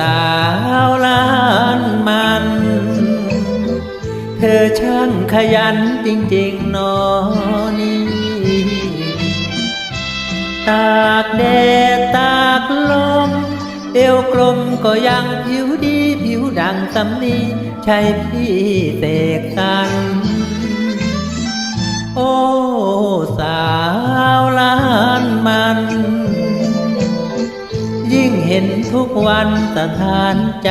สาวล้านมัน เธอช่างขยันจริงๆนอนี่ ตากแดดตากลม เอวกลมก็ยังผิวดีผิวดังสำนีใช่พี่เตกสรรโอ้สาวล้านมัน นทุกวันสถานใจ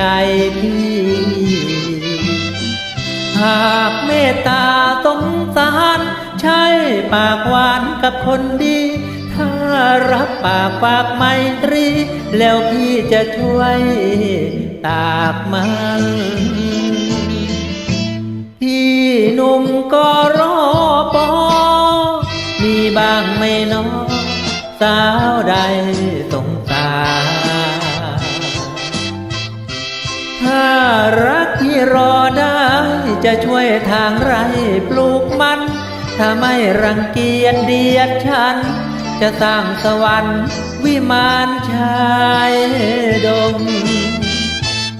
พี่ หากเมตตาสงสารใช่ปากหวานกับคนดี ถ้ารับปากฝากไมตรี แล้วพี่จะช่วยตากมันพี่หนุ่มก็รอปอมีบ้างไม่นอสาวใด ที่รอได้จะช่วยทางไรปลูกมัน ถ้าไม่รังเกียจเดียดฉัน จะสร้างสวรรค์วิมานชายดง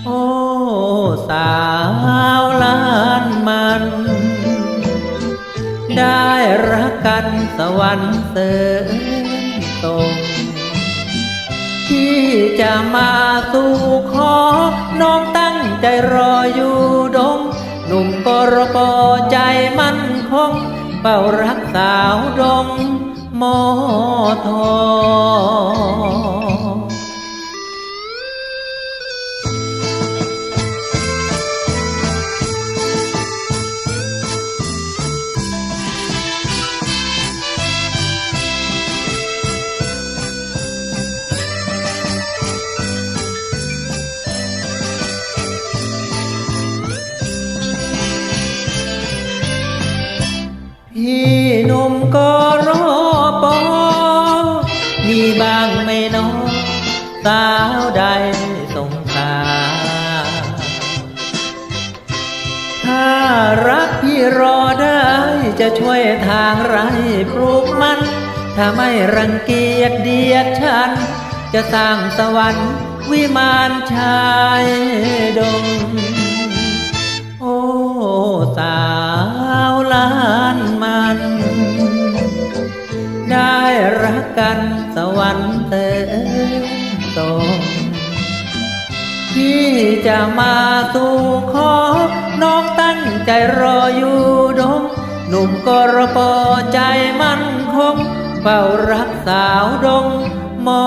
โอ้ สาวล้านมันได้รักกันสวรรค์เสริมตรง ที่จะมาสู่ขอ น้องตั้งใจรออยู่ดง หนุ่มกรปใจมั่นคงเป่ารักสาวดงมอทอ ก็รอปอมีบางไม่น้อยสาวใดสงสารถ้ารักพี่รอได้จะช่วยทางไรปลูกมัน ถ้าไม่รังเกียจเดียดฉัน จะสร้างสวรรค์วิมานชายดง โอ้สาว กันสวรรค์เติมโตที่จะมาสู่ขอ น้องตั้งใจรออยู่ดงหนุ่มกรปใจมั่นคงเฝ้ารักสาวดงมอ